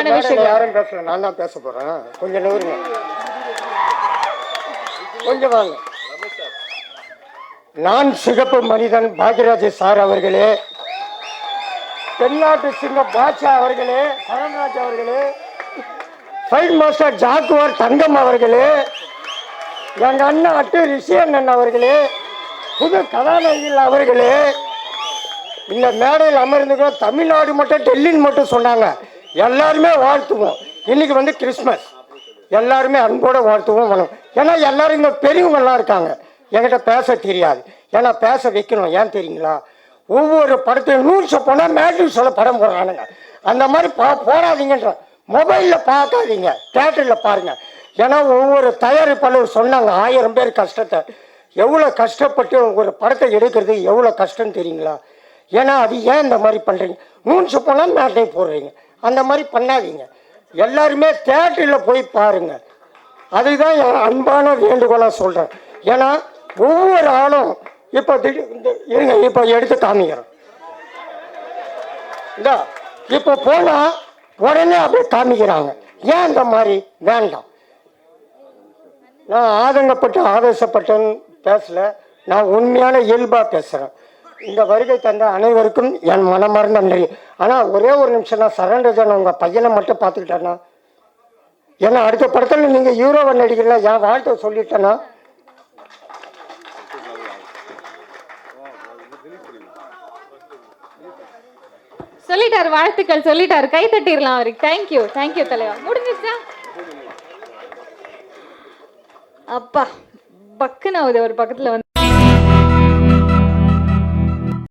முக்கியமான விஷயங்கள். யாரும் பேசல நான் தான் பேச போறேன். கொஞ்சம் நூறுங்க கொஞ்சம் வாங்க. நான் சிகப்பு மனிதன் பாக்யராஜ் சார் அவர்களே. தென்னாட்டு சிங்கம் பாட்சா அவர்களே சரண்ராஜ் அவர்களே ஃபைட் மாஸ்டர் ஜாக்குவார் தங்கம் அவர்களே எங்க அண்ணன் அட்டு ரிஷி அண்ணன் அவர்களே புது கதாநாயகிகள் அவர்களே. இந்த மேடையில் அமர்ந்துக்கிறோம் தமிழ்நாடு மட்டும் டெல்லின்னு மட்டும் சொன்னாங்க. எல்லாருமே வாழ்த்துவோம். இன்னைக்கு வந்து கிறிஸ்மஸ். எல்லாருமே அன்போட வாழ்த்துவோம் வரும் ஏன்னா எல்லாரும் இங்கே பெரியவங்கெல்லாம் இருக்காங்க. என்கிட்ட பேச தெரியாது. ஏன்னா பேச வைக்கணும். ஏன் தெரியுங்களா? ஒவ்வொரு படத்தையும் நூறு போனால் மேட்ரிக் சொல்ல படம் போடுறானுங்க. அந்த மாதிரி பா போடாதீங்கன்ற. மொபைலில் பார்க்காதீங்க. தேட்டரில் பாருங்க. ஏன்னா ஒவ்வொரு தயாரிப்பாளர் சொன்னாங்க ஆயிரம் பேர் கஷ்டத்தை. எவ்வளோ கஷ்டப்பட்டு ஒரு படத்தை எடுக்கிறது எவ்வளோ கஷ்டம் தெரியுங்களா? ஏன்னா அது ஏன் இந்த மாதிரி பண்ணுறீங்க நூன்ஸ் போனால் மேட்டை போடுறீங்க. அந்த மாதிரி பண்ணாதீங்க. எல்லாருமே தேட்டரில் போய் பாருங்க. அதுதான் என் அன்பான வேண்டுகோளாக சொல்கிறேன் ஏன்னா ஒவ்வொரு ஆளும் இப்போ திடீர் இருங்க இப்போ எடுத்து காமிக்கிறேன். இந்த இப்போ போனால் உடனே அப்படியே காமிக்கிறாங்க. ஏன் இந்த மாதிரி? வேண்டாம். நான் ஆதங்கப்பட்டு ஆவேசப்பட்டேன்னு பேசல. நான் உண்மையான இயல்பாக பேசுகிறேன் இந்த வருகை தந்த அனைவருக்கும் என் மனமார்ந்த நன்றி. ஆனால் ஒரே ஒரு நிமிஷம் நான் சரண்டஜன் உங்கள் பையனை மட்டும் பார்த்துக்கிட்டேன்னா? ஏன்னா அடுத்த படத்தில் நீங்கள் ஹீரோவை நடிக்கிறீங்களா? என் வாழ்த்தை சொல்லிட்டேன்னா? சொல்லிட்டாரு வாழ்த்துக்கள் சொல்லிட்டாரு. கை தட்டிடலாம் அவருக்கு. தேங்க்யூ தேங்க்யூ தலைவா. முடிஞ்சிச்சா அப்பா பக்குன்னு ஆகுது ஒரு பக்கத்துல வந்து.